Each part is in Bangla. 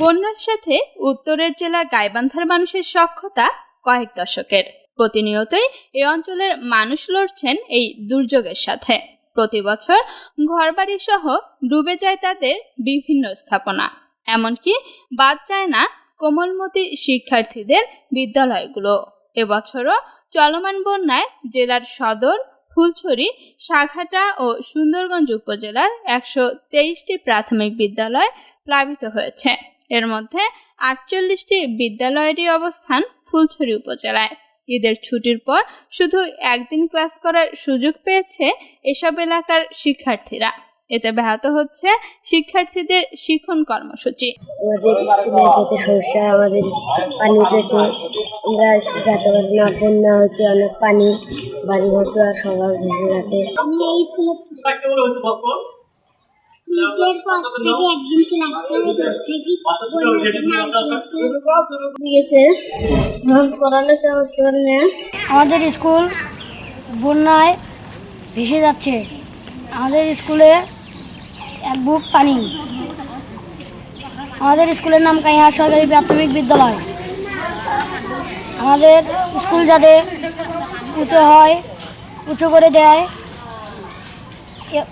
বন্যার সাথে উত্তরের জেলা গাইবান্ধার মানুষের সক্ষতা কয়েক দশকের। প্রতিনিয়তই এ অঞ্চলের মানুষ লড়ছেন এই দুর্যোগের সাথে। প্রতি বছর ঘরবাড়ি সহ ডুবে যায় তাদের বিভিন্ন স্থাপনা। এমনকি বাদ যায় না কোমলমতি শিক্ষার্থীদের বিদ্যালয়গুলো। এবছরও চলমান বন্যায় জেলার সদর, ফুলছড়ি সাঘাটা ও সুন্দরগঞ্জ উপজেলার একশো তেইশটি প্রাথমিক বিদ্যালয় প্লাবিত হয়েছে। এর মধ্যে আটচল্লিশটি বিদ্যালয়েরই অবস্থান ফুলছড়ি উপজেলায়। ঈদের ছুটির পর শুধু একদিন ক্লাস করার সুযোগ পেয়েছে এসব এলাকার শিক্ষার্থীরা। এতে ব্যাহত হচ্ছে শিক্ষার্থীদের শিক্ষণ কর্মসূচি। আমাদের স্কুলে যেতে সমস্যা আমাদের পানি উঠেছে আমরা যেতে পারি না বন্যা হচ্ছে অনেক পানি বাড়ি ঘর আর সবার ভেসে গেছে। আমি এই আমাদের স্কুল বন্যায় ভেসে যাচ্ছে। আমাদের স্কুলে এক বুক পানি। আমাদের স্কুলের নাম কাইহা সরকারি প্রাথমিক বিদ্যালয়। আমাদের স্কুল যাতে উঁচু হয় উঁচু করে দেয়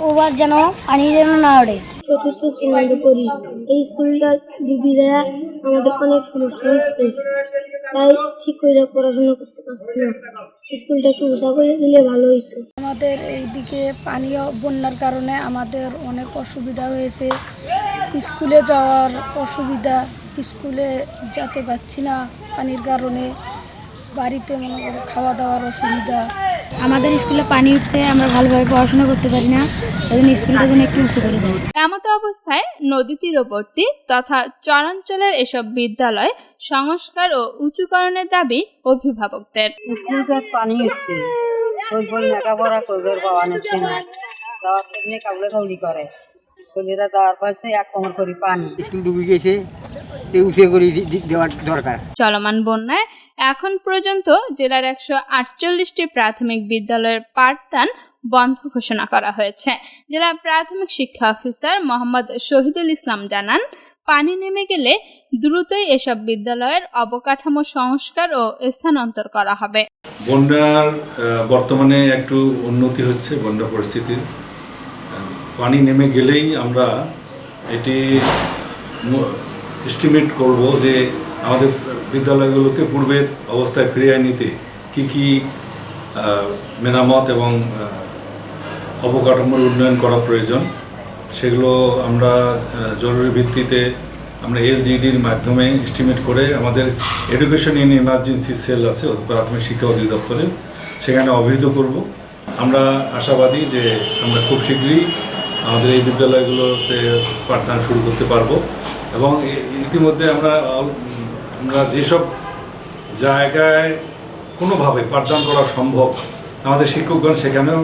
ওবার যেন পানি যেন না ওড়ে। চতুর্থ শ্রেণীতে পড়ি এই স্কুলটা ডিগ্রি দেওয়া আমাদের অনেক সমস্যা হচ্ছে। তাই ঠিক করে পড়াশোনা করতে পারছি না। স্কুলটা একটু উঁচা করে দিলে ভালো হতো আমাদের এইদিকে পানি বন্যার কারণে আমাদের অনেক অসুবিধা হয়েছে। স্কুলে যাওয়ার অসুবিধা স্কুলে যেতে পারছি না পানির কারণে। বাড়িতে মনে করো খাওয়া দাওয়ার অসুবিধা। আমাদের স্কুলে পানি উঠছে আমরা ভালোভাবে পড়াশোনা করতে পারি না এই জন্য স্কুলটা যেন একটু উঁচু করে দেয়। এমত অবস্থায় নদী তীরবর্তী তথা চরাঞ্চলের এসব বিদ্যালয় সংস্কার ও উঁচুকরণের দাবি অভিভাবকদের। স্কুলটা পানি লেখাপড়া করবে বাবা নিচ্ছে না। যাওয়ার থেকে কাবলে কাউলি করে? ছেলেরা যাওয়ার পাশে এক কোমর করি পানি। স্কুল ডুবে গেছে সে করে দেওয়ার দরকার। চলমান বন্যায় এখন পর্যন্ত জেলার একশো আটচল্লিশটি প্রাথমিক বিদ্যালয়ের পাঠদান বন্ধ ঘোষণা করা হয়েছে। জেলা প্রাথমিক শিক্ষা অফিসার মোহাম্মদ শহীদুল ইসলাম জানান, পানি নেমে গেলে দ্রুতই এসব বিদ্যালয়ের অবকাঠামো সংস্কার ও স্থানান্তর করা হবে। বন্যার বর্তমানে একটু উন্নতি হচ্ছে বন্যা পরিস্থিতির। পানি নেমে গেলেই আমরা এটি এস্টিমেট করব যে আমাদের বিদ্যালয়গুলোকে পূর্বের অবস্থায় ফিরিয়ে নিতে কি কি মেরামত এবং অবকাঠামোর উন্নয়ন করা প্রয়োজন, সেগুলো আমরা জরুরি ভিত্তিতে আমরা এলজিডির মাধ্যমে এস্টিমেট করে আমাদের এডুকেশন ইন ইমার্জেন্সি সেল আছে প্রাথমিক শিক্ষা অধিদপ্তরে সেখানে অবহিত করব। আমরা আশাবাদী যে আমরা খুব শীঘ্রই আমাদের এই বিদ্যালয়গুলোতে পাঠদান শুরু করতে পারব। এবং ইতিমধ্যে আমরা আমরা যেসব জায়গায় কোনোভাবে পাঠদান করা সম্ভব, আমাদের শিক্ষকগণ সেখানেও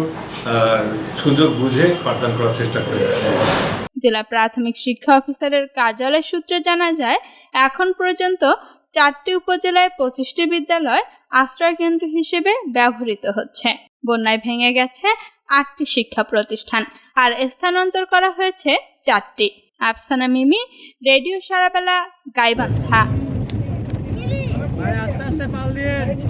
সুযোগ বুঝে পাঠদান করার চেষ্টা করে যাচ্ছে। জেলা প্রাথমিক শিক্ষা অফিসারের কার্যালয় সূত্রে জানা যায়, এখন পর্যন্ত চারটি উপজেলায় পঁচিশটি বিদ্যালয় আশ্রয় কেন্দ্র হিসেবে ব্যবহৃত হচ্ছে। বন্যায় ভেঙে গেছে আটটি শিক্ষা প্রতিষ্ঠান, আর স্থানান্তর করা হয়েছে চারটি। আফসানা মিমি রেডিও সারাবেলা গাইবান্ধা।